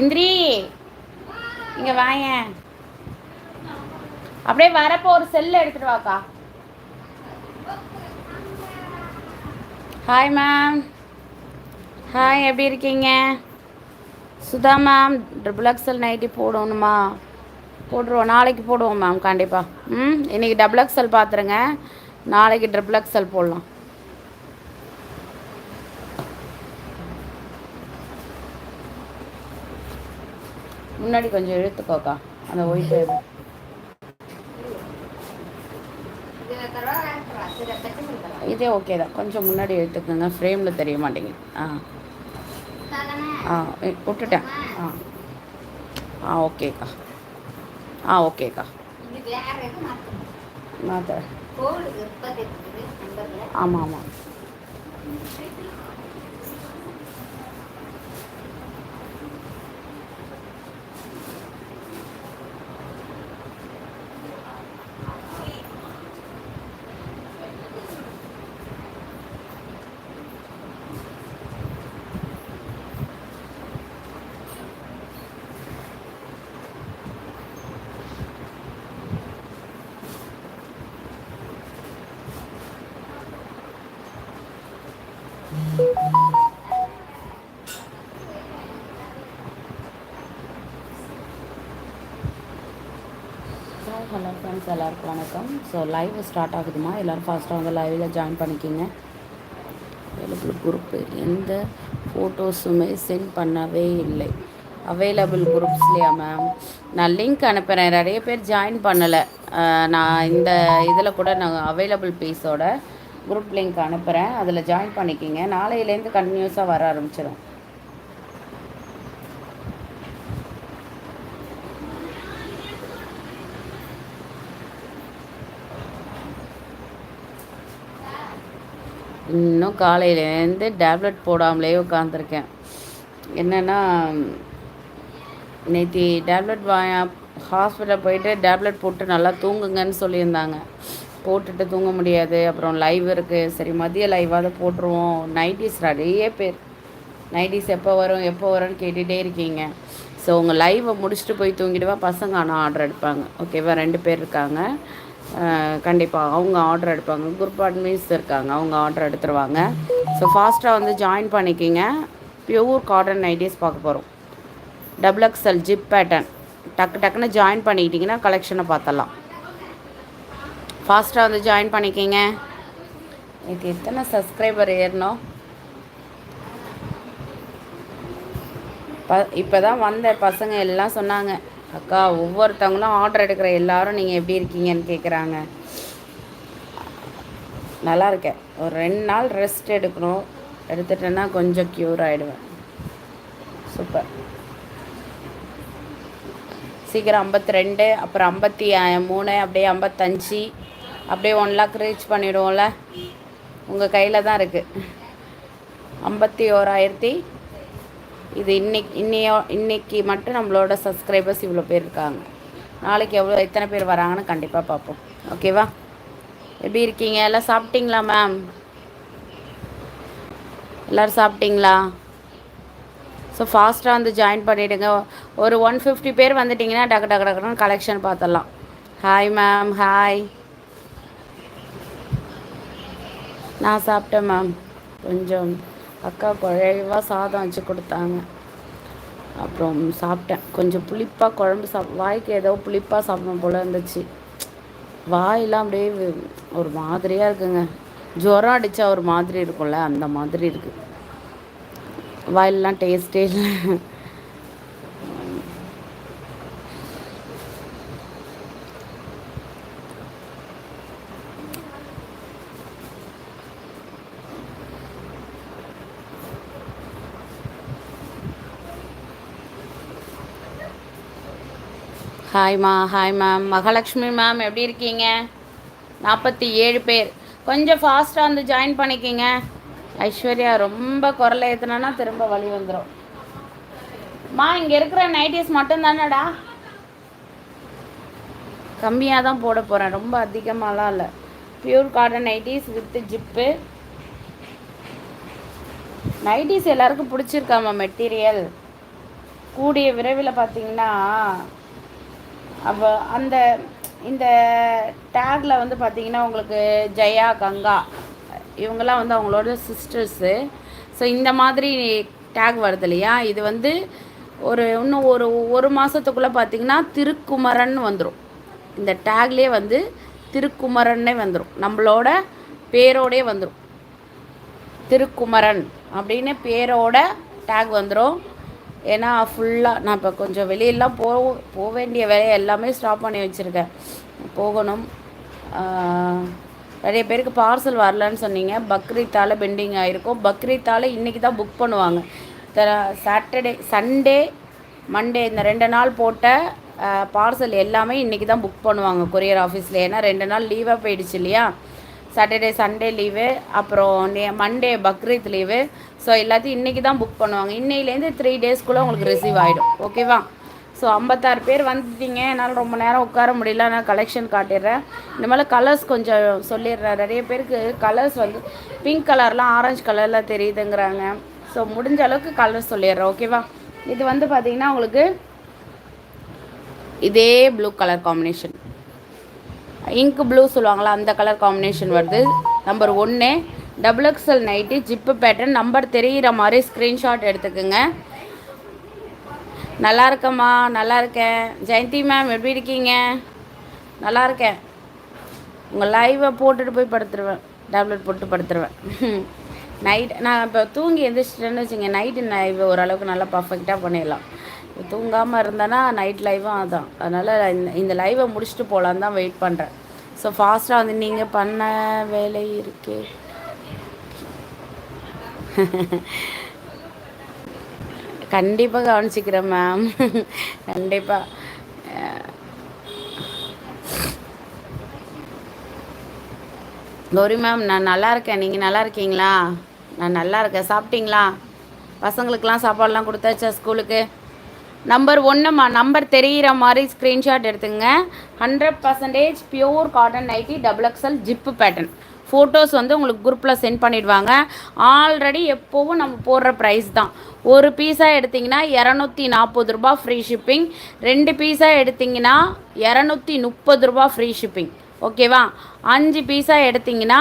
இந்திரி இங்கே வாயேன். அப்படியே வரப்போ ஒரு செல்ல எடுத்துட்டு வாக்கா. ஹாய் மேம் ஹாய் எப்படி இருக்கீங்க? Sudha ma'am double XL nighty போடணுமா? போட்டுருவோம். நாளைக்கு போடுவோம் மேம் கண்டிப்பாக ம் இன்றைக்கி டபுள் எக்ஸல் பார்த்துருங்க நாளைக்கு ட்ரிபிள் எக்ஸல் போடலாம். முன்னாடி கொஞ்சம் இழுத்துக்கோக்கா. அந்த ஒயிட் இதே ஓகே தான். கொஞ்சம் முன்னாடி எடுத்துக்கோங்க ஃப்ரேமில் தெரிய மாட்டேங்குது. ஆ. ஆ விட்டுட்டேன். ஆ. ஆ ஓகேக்கா ஆ ஓகேக்கா மாத்த ஆமாம் ஆமாம் ஃப்ரெண்ட்ஸ் எல்லாருக்கும் வணக்கம். ஸோ லைவ் ஸ்டார்ட் ஆகுதுமா? எல்லோரும் ஃபாஸ்ட்டாக வந்து லைவில் ஜாயின் பண்ணிக்கிங்க. அவைலபிள் குரூப் எந்த ஃபோட்டோஸுமே சென்ட் பண்ணவே இல்லை. அவைலபிள் குரூப்ஸ்லையா மேம் நான் லிங்க் அனுப்புகிறேன் நிறைய பேர் ஜாயின் பண்ணலை. நான் இந்த இதில் கூட நான் அவைலபிள் பீஸோட குரூப் லிங்க் அனுப்புகிறேன் அதில் ஜாயின் பண்ணிக்கிங்க. நாளையிலேருந்து கண்டினியூஸாக வர ஆரம்பிச்சிடும் இன்னும் காலையிலேருந்து டேப்லெட் போடாமலே உட்காந்துருக்கேன் என்னென்னா நேற்று டேப்லெட் வா ஹாஸ்பிட்டல் போயிட்டு டேப்லெட் போட்டு நல்லா தூங்குங்கன்னு சொல்லியிருந்தாங்க. போட்டுட்டு தூங்க முடியாது. அப்புறம் லைவ் இருக்குது சரி மதிய லைவாவது போட்டுருவோம். நைட்டிஸ் நிறைய பேர். நைட்டிஸ் எப்போ வரும் எப்போ வரும்னு கேட்டுகிட்டே இருக்கீங்க. ஸோ உங்கள் லைவை முடிச்சுட்டு போய் தூங்கிடுவா பசங்க. ஆனால் ஆர்டர் எடுப்பாங்க. ஓகேவா ரெண்டு பேர் இருக்காங்க. கண்டிப்பாக அவங்க ஆர்டர் எடுப்பாங்க. குரூப் அட்மின்ஸ் இருக்காங்க. அவங்க ஆர்டர் எடுத்துருவாங்க. ஸோ ஃபாஸ்ட்டாக வந்து ஜாயின் பண்ணிக்கிங்க. பியூர் காட்டன் நைட்டிஸ் பார்க்க போகிறோம் டபுள் எக்ஸ்எல் ஜிப் பேட்டர்ன் டக்கு டக்குன்னு ஜாயின் பண்ணிக்கிட்டிங்கன்னா கலெக்ஷனை பார்த்தலாம் ஃபாஸ்ட்டாக வந்து ஜாயின் பண்ணிக்கிங்க. இது எத்தனை சப்ஸ்கிரைபர் ஏறணும்? ப இப்போ தான் வந்த பசங்க எல்லாம் சொன்னாங்க. அக்கா ஒவ்வொருத்தவங்களும் ஆர்டர் எடுக்கிற எல்லாரும் நீங்கள் எப்படி இருக்கீங்கன்னு கேட்குறாங்க நல்லா இருக்கேன். ஒரு ரெண்டு நாள் ரெஸ்ட் எடுக்கணும். எடுத்துட்டேன்னா கொஞ்சம் க்யூர் ஆகிடுவேன் சூப்பர் சீக்கிரம் ஐம்பத்தி ரெண்டு அப்புறம் ஐம்பத்தி மூணு அப்படியே ஐம்பத்தஞ்சு அப்படியே ஒன் லேக் ரீச் பண்ணிவிடுவோம்ல உங்கள் கையில் தான் இருக்குது ஐம்பத்தி ஓராயிரத்தி இது இன்னைக்கு இன்னையோ இன்னைக்கு மட்டும் நம்மளோட சப்ஸ்கிரைபர்ஸ் இவ்வளோ பேர் இருக்காங்க. நாளைக்கு எவ்வளோ எத்தனை பேர் வராங்கன்னு கண்டிப்பாக பார்ப்போம் ஓகேவா எப்படி இருக்கீங்க? எல்லாம் சாப்பிட்டீங்களா மேம் எல்லோரும் சாப்பிட்டீங்களா? ஸோ ஃபாஸ்ட்டாக வந்து ஜாயின் பண்ணிவிடுங்க ஒரு ஒன் ஃபிஃப்டி பேர் வந்துட்டிங்கன்னா டக்கு டக்கு டக்குன்னு கலெக்ஷன் பார்த்துடலாம் ஹாய் மேம் ஹாய் நான் சாப்பிட்டேன் மேம் கொஞ்சம் அக்கா குழைவாக சாதம் வச்சு கொடுத்தாங்க. அப்புறம் சாப்பிட்டேன். கொஞ்சம் புளிப்பாக குழம்பு சாப் வாய்க்கு ஏதோ புளிப்பாக சாப்பிடணும் போல் இருந்துச்சு. வாயெல்லாம் அப்படியே ஒரு மாதிரியாக இருக்குங்க. ஜுரம் அடித்தா ஒரு மாதிரி இருக்கும்ல அந்த மாதிரி இருக்குது வாயிலெலாம் டேஸ்ட்டே இல்லை. ஹாய்மா ஹாய் மேம் மகாலட்சுமி மேம் எப்படி இருக்கீங்க? நாற்பத்தி ஏழு பேர். கொஞ்சம் ஃபாஸ்ட்டாக வந்து ஜாயின் பண்ணிக்கிங்க. ஐஸ்வர்யா ரொம்ப குரலை ஏற்றுனா திரும்ப வழி வந்துடும் மா இங்கே இருக்கிற நைட்டிஸ் மட்டும் தானடா கம்மியாக தான் போட போகிறேன் ரொம்ப அதிகமாகலாம் இல்லை. Pure cotton nighties with zip nighties எல்லாருக்கும் பிடிச்சிருக்காமா மெட்டீரியல் கூடிய விரைவில் பார்த்தீங்கன்னா அப்போ அந்த இந்த டேக்கில் வந்து பார்த்தீங்கன்னா உங்களுக்கு ஜெயா கங்கா இவங்கெல்லாம் வந்து அவங்களோட சிஸ்டர்ஸு ஸோ இந்த மாதிரி டேக் வருது இல்லையா? இது வந்து ஒரு இன்னும் ஒரு ஒரு மாதத்துக்குள்ளே பார்த்தீங்கன்னா திருக்குமரன் வந்துடும் இந்த டேக்லேயே வந்து திருக்குமரன்னே வந்துடும் நம்மளோட பேரோடே வந்துடும் திருக்குமரன் அப்படின்னு பேரோட டேக் வந்துடும் ஏன்னா ஃபுல்லாக நான் இப்போ கொஞ்சம் வெளியெல்லாம் போ போக வேண்டிய வேலையை எல்லாமே ஸ்டாப் பண்ணி வச்சுருக்கேன். போகணும். நிறைய பேருக்கு பார்சல் வரலன்னு சொன்னீங்க. பக்ரீத்தால் பெண்டிங் ஆகிருக்கும் பக்ரீத்தால் இன்றைக்கி தான் புக் பண்ணுவாங்க. சாட்டர்டே சண்டே மண்டே இந்த ரெண்டு நாள் போட்ட பார்சல் எல்லாமே இன்றைக்கி தான் புக் பண்ணுவாங்க. கொரியர் ஆஃபீஸில் ஏன்னா ரெண்டு நாள் லீவாக போயிடுச்சு இல்லையா? சாட்டர்டே சண்டே லீவு அப்புறம் நே மண்டே பக்ரீத் லீவு ஸோ எல்லாத்தையும் இன்றைக்கி தான் புக் பண்ணுவாங்க. இன்னையிலேருந்து த்ரீ டேஸ்க்குள்ளே உங்களுக்கு ரிசீவ் ஆகிடும் ஓகேவா ஸோ ஐம்பத்தாறு பேர் வந்துட்டீங்க. என்னால் ரொம்ப நேரம் உட்கார முடியல. நான் கலெக்ஷன் காட்டிடுறேன். இந்த மாதிரி கலர்ஸ் கொஞ்சம் சொல்லிடுறேன் நிறைய பேருக்கு கலர்ஸ் வந்து பிங்க் கலர்லாம் ஆரஞ்சு கலர்லாம் தெரியுதுங்கிறாங்க. ஸோ முடிஞ்ச அளவுக்கு கலர் சொல்லிடுறேன். ஓகேவா இது வந்து பார்த்தீங்கன்னா உங்களுக்கு இதே blue colour combination ink blue சொல்லுவாங்களா அந்த கலர் காம்பினேஷன் வருது. நம்பர் ஒன்று double XL nighty zip pattern number தெரிகிற மாதிரி ஸ்க்ரீன்ஷாட் எடுத்துக்கோங்க. நல்லா இருக்கம்மா நல்லா இருக்கேன். ஜெயந்தி மேம் எப்படி இருக்கீங்க? நல்லா இருக்கேன். உங்கள் லைவை போட்டுட்டு போய் படுத்துருவேன். டேப்லெட் போட்டு படுத்துருவேன். நைட் நான் இப்போ தூங்கி எந்திரிச்சிட்டேன்னு வச்சுங்க நைட்டு லைவ் ஓரளவுக்கு நல்லா பர்ஃபெக்டாக பண்ணிடலாம். தூங்காமல் இருந்தேன்னா நைட் லைவும் அதான். அதனால் இந்த இந்த லைவை முடிச்சுட்டு போகலான்னு தான் வெயிட் பண்ணுறேன் ஸோ ஃபாஸ்ட்டாக வந்து நீங்கள் பண்ண வேலை இருக்கே. கண்டிப்பாக கவனிச்சிக்கிறேன் மேம் கண்டிப்பாக கௌரி மேம் நான் நல்லா இருக்கேன். நீங்கள் நல்லா இருக்கீங்களா? நான் நல்லா இருக்கேன். சாப்பிட்டீங்களா? பசங்களுக்கெலாம் சாப்பாடுலாம் கொடுத்தாச்சா ஸ்கூலுக்கு நம்பர் ஒன்றுமா நம்பர் தெரிகிற மாதிரி ஸ்க்ரீன்ஷாட் எடுத்துங்க. Hundred percentage pure cotton nighty double XL zip pattern photos வந்து உங்களுக்கு குரூப்பில் சென்ட் பண்ணிடுவாங்க. ஆல்ரெடி எப்போவும் நம்ம போடுற ப்ரைஸ் தான். ஒரு பீஸாக எடுத்திங்கன்னா இரநூத்தி நாற்பது ரூபா ஃப்ரீ ஷிப்பிங் ரெண்டு பீஸாக எடுத்திங்கன்னா இரநூத்தி முப்பது ரூபா ஃப்ரீ ஷிப்பிங் ஓகேவா அஞ்சு பீஸாக எடுத்திங்கன்னா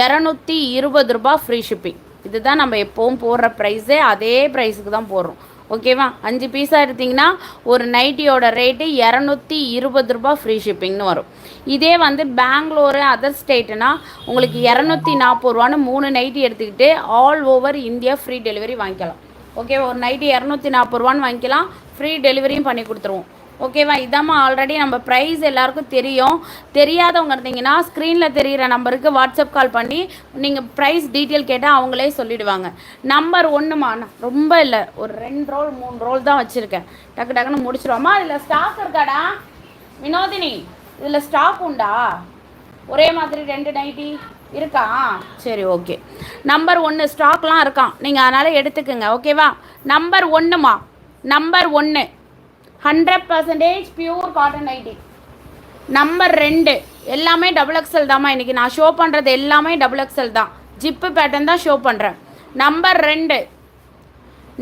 இரநூத்தி இருபது ரூபா ஃப்ரீ ஷிப்பிங் இதுதான் நம்ம எப்போவும் போடுற ப்ரைஸே அதே ப்ரைஸுக்கு தான் போடுறோம். ஓகேவா? அஞ்சு பீஸாக எடுத்திங்கன்னா ஒரு நைட்டியோட ரேட்டு இரநூத்தி இருபது ரூபா ஃப்ரீ ஷிப்பிங்னு வரும். இதே வந்து பெங்களூரு அதர் ஸ்டேட்டுனா உங்களுக்கு இரநூத்தி நாற்பது ரூபான்னு மூணு நைட்டி எடுத்துக்கிட்டு all over India free delivery வாங்கிக்கலாம். ஓகே ஒரு நைட்டு இரநூத்தி நாற்பது ரூபான்னு வாங்கிக்கலாம் ஃப்ரீ டெலிவரியும் பண்ணி கொடுத்துருவோம். ஓகேவா? இதாம்மா ஆல்ரெடி நம்ம ப்ரைஸ் எல்லாருக்கும் தெரியும். தெரியாதவங்க இருந்தீங்கன்னா ஸ்க்ரீனில் தெரிகிற நம்பருக்கு வாட்ஸ்அப் கால் பண்ணி நீங்கள் ப்ரைஸ் டீட்டெயில் கேட்டால் அவங்களே சொல்லிவிடுவாங்க நம்பர் ஒன்றுமா ரொம்ப இல்லை. ஒரு ரெண்டு ரோல் மூணு ரோல் தான் வச்சுருக்கேன். டக்கு டக்குன்னு முடிச்சிருவோம்மா இதில் ஸ்டாக் இருக்காடா? வினோதினி இதில் ஸ்டாக் உண்டா? ஒரே மாதிரி ரெண்டு நைட்டி இருக்கா? சரி ஓகே நம்பர் ஒன்று ஸ்டாக்லாம் இருக்கான். நீங்கள் அதனால் எடுத்துக்கோங்க ஓகேவா நம்பர் ஒன்றுமா நம்பர் ஒன்று hundred percentage pure cotton nighty number ரெண்டு எல்லாமே டபுள் எக்ஸல் தாம்மா இன்றைக்கி நான் ஷோ பண்ணுறது எல்லாமே டபுள் எக்ஸல் தான். ஜிப்பு பேட்டர்ன் தான் ஷோ பண்ணுறேன் நம்பர் ரெண்டு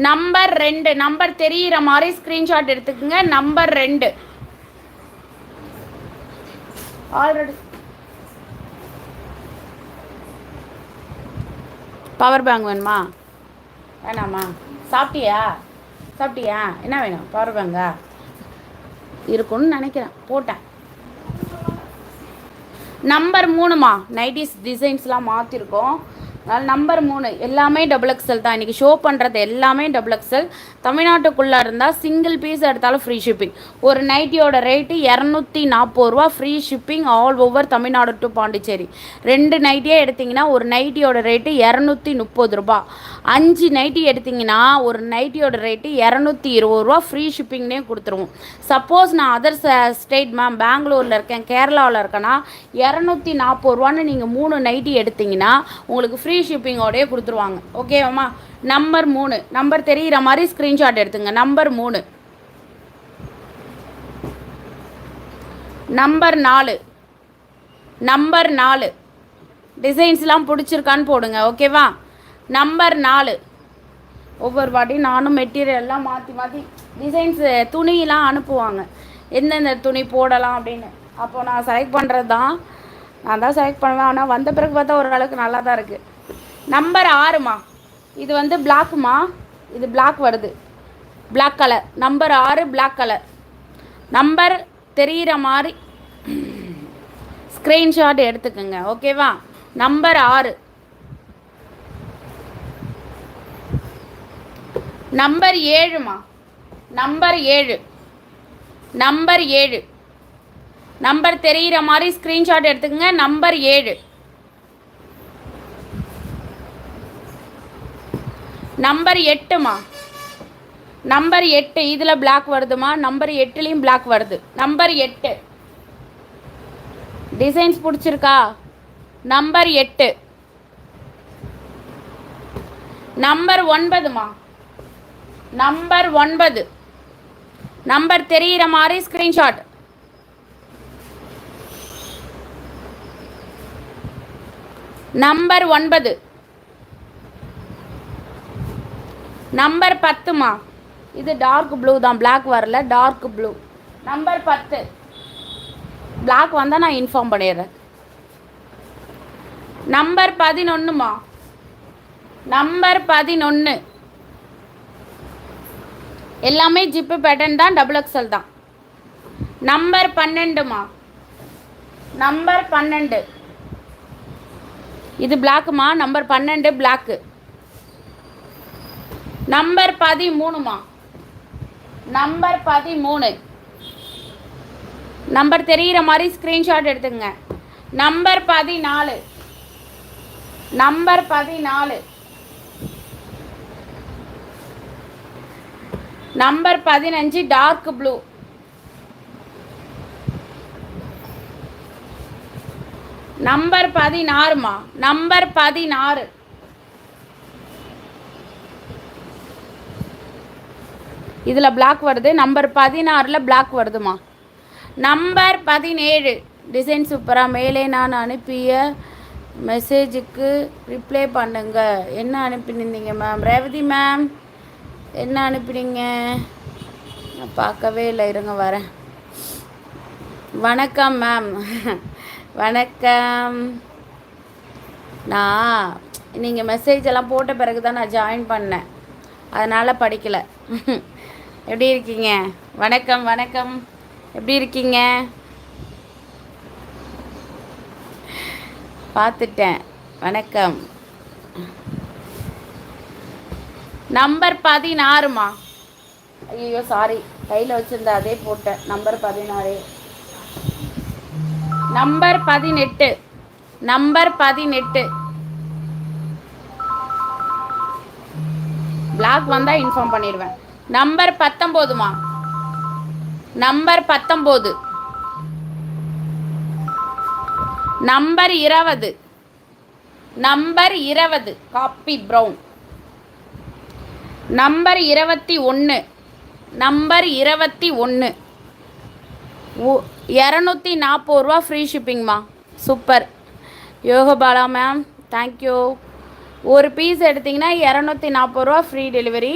நம்பர் ரெண்டு நம்பர் தெரிகிற மாதிரி ஸ்க்ரீன்ஷாட் எடுத்துக்கோங்க. நம்பர் ரெண்டு. ஆல்ரெடி பவர் பேங்க் வேணுமா? வேணாமா? சாப்பிட்டியா? சாப்பிட்டியா? என்ன வேணும்? பவர் பேங்கா இருக்கும்னு நினைக்கிறேன். போட்டேன். நம்பர் மூணுமா? நைட்டிஸ் டிசைன்ஸ்லாம் மாற்றிருக்கோம் அதனால் நம்பர் மூணு எல்லாமே டபுள் எக்ஸல் தான். இன்றைக்கி ஷோ பண்ணுறது எல்லாமே டபுள் எக்ஸல் தமிழ்நாட்டுக்குள்ளே இருந்தால் சிங்கிள் பீஸ் எடுத்தாலும் ஃப்ரீ ஷிப்பிங் ஒரு நைட்டியோட ரேட்டு இரநூத்தி நாற்பது ரூபா free shipping all over Tamil Nadu to Pondicherry. ரெண்டு நைட்டியே எடுத்திங்கன்னா ஒரு நைட்டியோட ரேட்டு இரநூத்தி முப்பது ரூபா. அஞ்சு நைட்டி எடுத்திங்கன்னா ஒரு நைட்டியோட ரேட்டு இரநூத்தி இருபது ரூபா ஃப்ரீ ஷிப்பிங்னே கொடுத்துருவோம். சப்போஸ் நான் அதர் ஸ்டேட் மேம் பெங்களூரில் இருக்கேன் கேரளாவில் இருக்கேன்னா இரநூத்தி நாற்பது ரூபான்னு நீங்கள் மூணு நைட்டி எடுத்திங்கன்னா உங்களுக்கு ஃப்ரீ ஷிப்பிங்கோடய கொடுத்துருவாங்க. ஓகேவாம்மா நம்பர் மூணு. நம்பர் தெரிகிற மாதிரி ஸ்க்ரீன்ஷாட் எடுத்துங்க. நம்பர் மூணு. நம்பர் நாலு. நம்பர் நாலு. டிசைன்ஸ்லாம் பிடிச்சிருக்கான்னு போடுங்க ஓகேவா நம்பர் நாலு. ஒவ்வொரு வாட்டியும் நானும் மெட்டீரியல்லாம் மாற்றி மாற்றி டிசைன்ஸு துணியெலாம் அனுப்புவாங்க. எந்தெந்த துணி போடலாம் அப்படின்னு. அப்போது நான் செலக்ட் பண்ணுறது தான் நான் தான் செலக்ட் பண்ணுவேன். ஆனால் வந்த பிறகு பார்த்தா ஓரளவுக்கு நல்லா தான் இருக்குது நம்பர் ஆறுமா இது வந்து பிளாக்குமா இது பிளாக் வருது. பிளாக் கலர் நம்பர் ஆறு பிளாக் கலர் நம்பர் தெரிகிற மாதிரி ஸ்க்ரீன்ஷாட் எடுத்துக்கோங்க. ஓகேவா நம்பர் ஆறு. நம்பர் ஏழுமா நம்பர் ஏழு. நம்பர் ஏழு. நம்பர் தெரிகிற மாதிரி ஸ்க்ரீன்ஷாட் எடுத்துக்கோங்க. நம்பர் ஏழு. நம்பர் எட்டுமா நம்பர் எட்டு இதில் பிளாக் வருதுமா? நம்பர் எட்டுலேயும் பிளாக் வருது. நம்பர் எட்டு. டிசைன்ஸ் பிடிச்சிருக்கா? நம்பர் எட்டு. நம்பர் ஒன்பதுமா நம்பர் ஒன்பது. நம்பர் தெரிகிற மாதிரி ஸ்க்ரீன்ஷாட் நம்பர் ஒன்பது. நம்பர் பத்துமா இது டார்க் ப்ளூ தான். பிளாக் வரல டார்க் ப்ளூ நம்பர் பத்து. பிளாக் வந்தால் நான் இன்ஃபார்ம் பண்ணிடுறேன். நம்பர் பதினொன்றுமா நம்பர் பதினொன்று எல்லாமே ஜிப்பு பேட்டர்ன் தான் டபுள் எக்ஸல் தான். நம்பர் பன்னெண்டுமா நம்பர் பன்னெண்டு. இது பிளாக்குமா நம்பர் பன்னெண்டு பிளாக்கு நம்பர் பதிமூணுமா? நம்பர் பதிமூணு. நம்பர் தெரிகிற மாதிரி ஸ்க்ரீன்ஷாட் எடுத்துங்க நம்பர் பதினாலு. நம்பர் பதினாலு. நம்பர் பதினஞ்சு டார்க் ப்ளூ நம்பர் பதினாறுமா? நம்பர் பதினாறு. இதில் பிளாக் வருது. நம்பர் பதினாறில் பிளாக் வருதுமா? நம்பர் பதினேழு. டிசைன் சூப்பராக மேலே நான் அனுப்பிய மெசேஜுக்கு ரிப்ளை பண்ணுங்க. என்ன அனுப்பினிருந்தீங்க மேம் ரேவதி மேம் என்ன அனுப்பினீங்க? நான் பார்க்கவே இல்லை. இருங்க வரேன். வணக்கம் மேம் வணக்கம். நான் நீங்கள் மெசேஜ் எல்லாம் போட்ட பிறகு தான் நான் ஜாயின் பண்ணேன். அதனால் படிக்கலை. எப்படி இருக்கீங்க? வணக்கம் வணக்கம். எப்படி இருக்கீங்க? பார்த்துட்டேன். வணக்கம். நம்பர் பதினாறுமா? ஐயோ சாரி கையில் வச்சுருந்த அதே போட்டேன். நம்பர் பதினாறு. நம்பர் பதினெட்டு. நம்பர் பதினெட்டு. பிளாக் வந்தால் இன்ஃபார்ம் பண்ணிடுவேன். நம்பர் பத்தொம்போதுமா? நம்பர் பத்தொம்போது. நம்பர் இருபது நம்பர் இருபது காப்பி ப்ரௌன். நம்பர் இருபத்தி ஒன்று நம்பர் இருபத்தி ஒன்று இரநூத்தி நாற்பது ரூபா free ஷிப்பிங்மா super Yogabala ma'am thank you ஒரு பீஸ் எடுத்திங்கன்னா இரநூத்தி நாற்பது ரூபா ஃப்ரீ டெலிவரி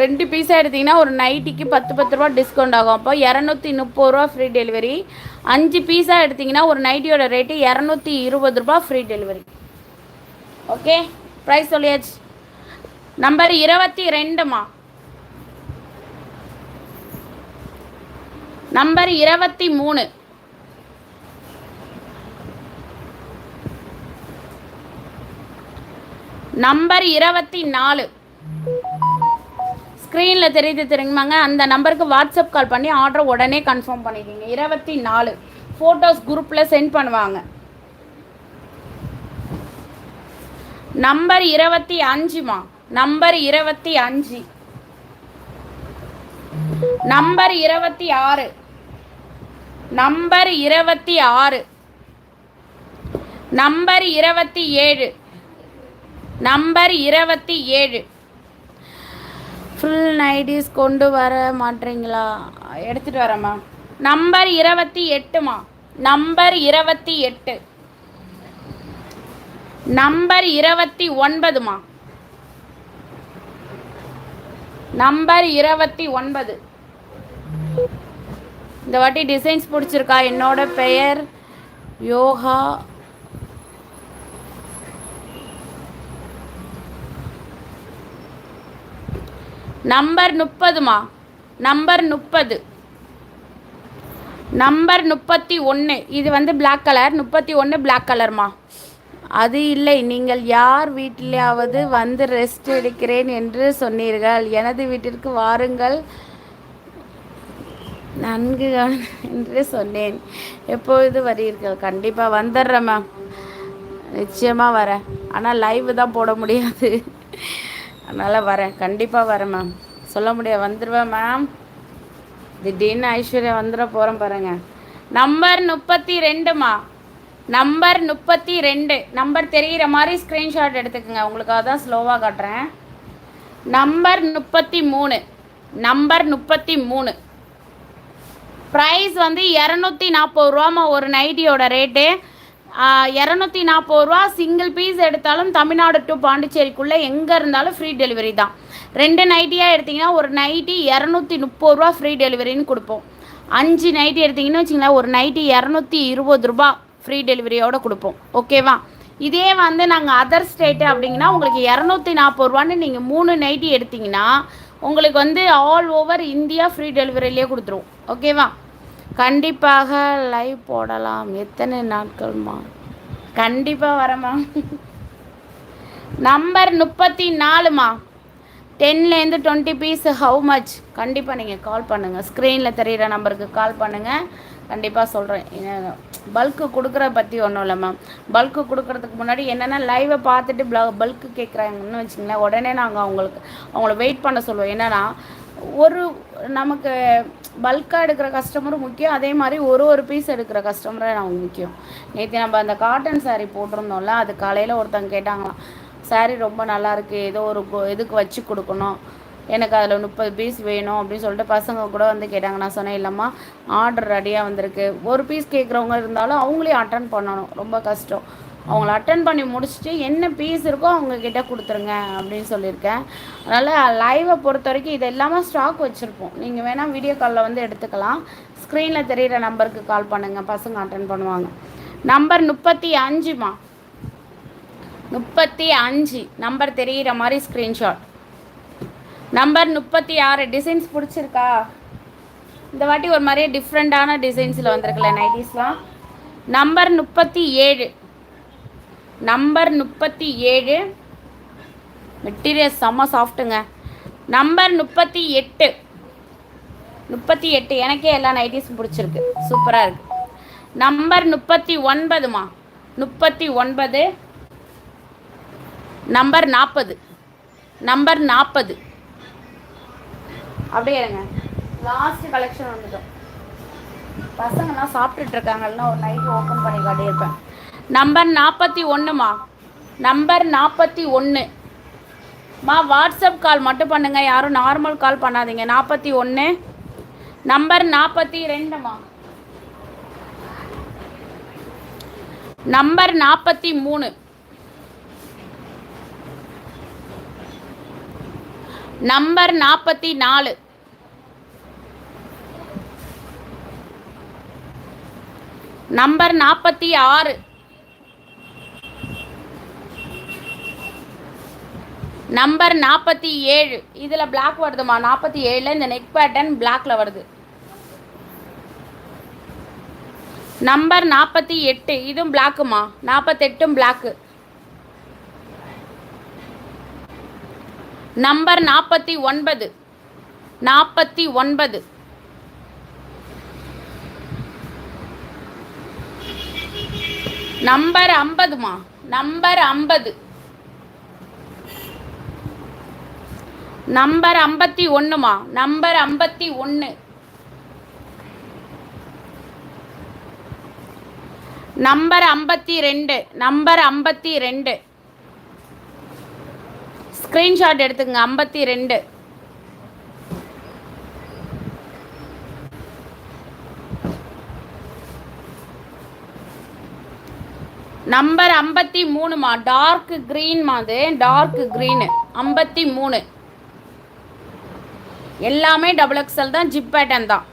ரெண்டு பீஸாக எடுத்திங்கன்னா ஒரு நைட்டிக்கு பத்து பத்து ரூபா டிஸ்கவுண்ட் ஆகும். அப்போ இரநூத்தி முப்பது ரூபா ஃப்ரீ டெலிவரி அஞ்சு பீஸாக எடுத்திங்கன்னா ஒரு நைட்டியோட ரேட்டு இரநூத்தி இருபது ரூபா ஃப்ரீ டெலிவரி ஓகே ப்ரைஸ் சொல்லியாச்சு. நம்பர் இருபத்தி ரெண்டுமா? நம்பர் இருபத்தி மூணு. நம்பர் இருபத்தி நாலு. ஸ்க்ரீனில் தெரியுது தெரியுமாங்க? அந்த நம்பருக்கு வாட்ஸ்அப் கால் பண்ணி ஆர்டர் உடனே கன்ஃபார்ம் பண்ணிக்கிங்க இருபத்தி நாலு ஃபோட்டோஸ் குரூப்பில் சென்ட் பண்ணுவாங்க. நம்பர் இருபத்தி அஞ்சுமா நம்பர் இருபத்தி அஞ்சு. நம்பர் இருபத்தி ஆறு. நம்பர் இருபத்தி ஆறு. நம்பர் இருபத்தி ஏழு. நம்பர் இருபத்தி ஏழு. ஃபுல் நைட்டிஸ் கொண்டு வர மாட்டீங்களா? எடுத்துகிட்டு வரேம்மா. நம்பர் இருபத்தி எட்டுமா நம்பர் இருபத்தி எட்டு. நம்பர் இருபத்தி ஒன்பதுமா நம்பர் இருபத்தி ஒன்பது. இந்த வாட்டி டிசைன்ஸ் பிடிச்சிருக்கா? என்னோட பெயர் யோகா நம்பர் முப்பதுமா? நம்பர் முப்பது. நம்பர் முப்பத்தி ஒன்று இது வந்து பிளாக் கலர் முப்பத்தி ஒன்று பிளாக் கலர்மா அது இல்லை. நீங்கள் யார் வீட்டிலாவது வந்து ரெஸ்ட் எடுக்கிறேன் என்று சொன்னீர்கள். எனது வீட்டிற்கு வாருங்கள். நன்கு என்று சொன்னேன். எப்பொழுது வரீர்கள் கண்டிப்பாக வந்துடுறேன் மேம் நிச்சயமாக வரேன். ஆனால் லைவ் தான் போட முடியாது. அதனால் வரேன். கண்டிப்பாக வரேன் மேம் சொல்ல முடியாது. வந்துடுவேன் மேம் திடீர்னு ஐஸ்வர்யா வந்துட போகிறேன் பாருங்க. நம்பர் முப்பத்தி ரெண்டுமா நம்பர் முப்பத்தி ரெண்டு. நம்பர் தெரிகிற மாதிரி ஸ்க்ரீன்ஷாட் எடுத்துக்கோங்க. உங்களுக்காக தான் ஸ்லோவாக காட்டுறேன். நம்பர் முப்பத்தி மூணு. நம்பர் முப்பத்தி மூணு. ப்ரைஸ் வந்து இரநூத்தி நாற்பது ரூபாமா ஒரு நைட்டியோட ரேட்டு இரநூத்தி நாற்பது ரூபா சிங்கிள் பீஸ் எடுத்தாலும் தமிழ்நாடு டு பாண்டிச்சேரிக்குள்ளே எங்கே இருந்தாலும் ஃப்ரீ டெலிவரி தான். ரெண்டு நைட்டியாக எடுத்திங்கன்னா ஒரு நைட்டி இரநூத்தி முப்பது ரூபா ஃப்ரீ டெலிவரின்னு கொடுப்போம். அஞ்சு நைட்டி எடுத்திங்கன்னு வச்சிங்களேன் ஒரு நைட்டி இரநூத்தி இருபது ரூபா ஃப்ரீ டெலிவரியோடு கொடுப்போம். ஓகேவா இதே வந்து நாங்கள் அதர் ஸ்டேட்டு அப்படிங்கன்னா உங்களுக்கு இரநூத்தி நாற்பது ரூபான்னு நீங்கள் மூணு நைட்டி எடுத்திங்கன்னா உங்களுக்கு வந்து ஆல் ஓவர் இந்தியா ஃப்ரீ டெலிவரியிலே கொடுத்துருவோம் ஓகேவா கண்டிப்பாக லைவ் போடலாம். எத்தனை நாட்கள்மா கண்டிப்பாக வரமா நம்பர் முப்பத்தி நாலுமா டென்லேருந்து டுவெண்ட்டி பீஸ் ஹவு மச் கண்டிப்பாக நீங்கள் கால் பண்ணுங்கள் ஸ்க்ரீனில் தெரிகிற நம்பருக்கு கால் பண்ணுங்கள் கண்டிப்பாக சொல்கிறேன் பல்க்கு கொடுக்குற பற்றி ஒன்றும் இல்லை மேம் பல்க்கு கொடுக்குறதுக்கு முன்னாடி என்னென்னா லைவை பார்த்துட்டு ப்ள பல்க்கு கேட்குறாங்கன்னு வச்சிங்களேன் உடனே நாங்கள் அவங்களுக்கு அவங்கள வெயிட் பண்ண சொல்லுவோம். என்னென்னா ஒரு நமக்கு பல்காக எடுக்கிற கஸ்டமரும் முக்கியம். அதே மாதிரி ஒரு ஒரு பீஸ் எடுக்கிற கஸ்டமரும் நமக்கு முக்கியம். நேற்று நம்ம அந்த காட்டன் சாரீ போட்டிருந்தோம்ல அது காலையில் ஒருத்தவங்க கேட்டாங்களாம் சாரீ ரொம்ப நல்லாயிருக்கு ஏதோ ஒரு இதுக்கு வச்சு கொடுக்கணும். எனக்கு அதில் முப்பது பீஸ் வேணும். அப்படின்னு சொல்லிட்டு பசங்க கூட வந்து கேட்டாங்க. நான் சொன்னேன் இல்லைம்மா ஆர்டர் ரெடியாக வந்திருக்கு. ஒரு பீஸ் கேட்குறவங்க இருந்தாலும் அவங்களையும் அட்டன் பண்ணணும். ரொம்ப கஷ்டம். அவங்கள அட்டன் பண்ணி முடிச்சுட்டு என்ன பீஸ் இருக்கோ அவங்கக்கிட்ட கொடுத்துருங்க அப்படின்னு சொல்லியிருக்கேன். அதனால் லைவை பொறுத்த வரைக்கும் இது எல்லாமே ஸ்டாக் வச்சுருப்போம். நீங்கள் வேணால் வீடியோ காலில் வந்து எடுத்துக்கலாம். ஸ்க்ரீனில் தெரிகிற நம்பருக்கு கால் பண்ணுங்கள் பசங்க அட்டன் பண்ணுவாங்க. நம்பர் முப்பத்தி அஞ்சுமா? முப்பத்தி அஞ்சு. நம்பர் தெரிகிற மாதிரி ஸ்க்ரீன்ஷாட் நம்பர் முப்பத்தி ஆறு. டிசைன்ஸ் பிடிச்சிருக்கா? இந்த வாட்டி ஒரு மாதிரியே டிஃப்ரெண்ட்டான டிசைன்ஸில் வந்திருக்குல்ல நைட்டிஸ்லாம் நம்பர் முப்பத்தி ஏழு. நம்பர் முப்பத்தி ஏழு. மெட்டீரியல் செம்ம சாஃப்ட்டுங்க நம்பர் முப்பத்தி எட்டு. முப்பத்தி எட்டு எனக்கே எல்லா நைட்டிஸும் பிடிச்சிருக்கு. சூப்பராக இருக்குது நம்பர் முப்பத்தி ஒன்பதுமா? முப்பத்தி ஒன்பது. நம்பர் நாற்பது. நம்பர் நாற்பது. அப்படியே இருங்க. லாஸ்ட் கலெக்ஷன் வந்துட்டோம். பசங்கள்லாம் சாப்பிட்டுட்டு இருக்காங்கன்னா ஒரு நைட் ஓப்பன் பண்ணி காட்டியிருப்பேன். நம்பர் நாற்பத்தி ஒன்றுமா நம்பர் நாற்பத்தி ஒன்று மா வாட்ஸ்அப் கால் மட்டும் பண்ணுங்கள் யாரும் நார்மல் கால் பண்ணாதீங்க. நாற்பத்தி ஒன்று நம்பர் நாற்பத்தி ரெண்டுமா? நம்பர் நாற்பத்தி மூணு. நம்பர் நாற்பத்தி நாலு. நம்பர் நாற்பத்தி ஆறு. நம்பர் நாற்பத்தி ஏழு. இதில் பிளாக் வருதுமா? நாற்பத்தி ஏழில் இந்த நெக் பேட்டர்ன் பிளாக்ல வருது. நம்பர் நாற்பத்தி எட்டு. இதுவும் பிளாக்குமா நாற்பத்தெட்டும் பிளாக்கு நம்பர் நாற்பத்தி ஒன்பது. நாற்பத்தி ஒன்பது. நம்பர் ஐம்பதுமா? நம்பர் ஐம்பது. நம்பர் ஐம்பத்தி ஒன்றுமா நம்பர் ஐம்பத்தி ஒன்று நம்பர் ஐம்பத்தி ரெண்டு. நம்பர் ஐம்பத்தி ரெண்டு. ஸ்க்ரீன்ஷாட் எடுத்துங்க ஐம்பத்தி ரெண்டு. நம்பர் ஐம்பத்தி மூணுமா? டார்க் க்ரீன் அது? டார்க் க்ரீனு ஐம்பத்தி மூணு. எல்லாமே டபுள் எக்ஸல் தான் ஜிப் பேட்டன் தான்.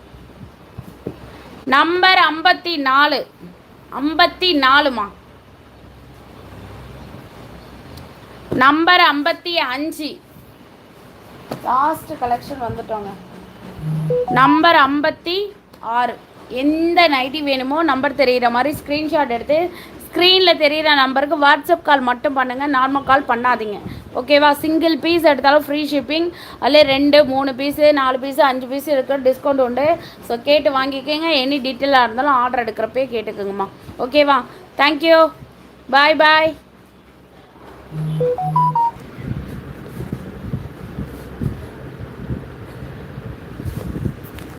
நம்பர் ஐம்பத்தி நாலு. ஐம்பத்தி நாலுமா? நம்பர் ஐம்பத்தி அஞ்சு. லாஸ்ட் கலெக்ஷன் வந்துட்டோங்க. நம்பர் ஐம்பத்தி ஆறு. எந்த நைட்டி வேணுமோ நம்பர் தெரிகிற மாதிரி ஸ்க்ரீன்ஷாட் எடுத்து ஸ்க்ரீனில் தெரிகிற நம்பருக்கு வாட்ஸ்அப் கால் மட்டும் பண்ணுங்கள் நார்மல் கால் பண்ணாதீங்க. ஓகேவா சிங்கிள் பீஸ் எடுத்தாலும் ஃப்ரீ ஷிப்பிங் அதில் ரெண்டு மூணு பீஸு நாலு பீஸு அஞ்சு பீஸு இருக்கிற டிஸ்கவுண்ட் உண்டு. ஸோ கேட்டு வாங்கிக்கோங்க. எனி டீட்டெயிலாக இருந்தாலும் ஆர்டர் எடுக்கிறப்பே கேட்டுக்கோங்கம்மா. ஓகேவா தேங்க்யூ பாய் பாய்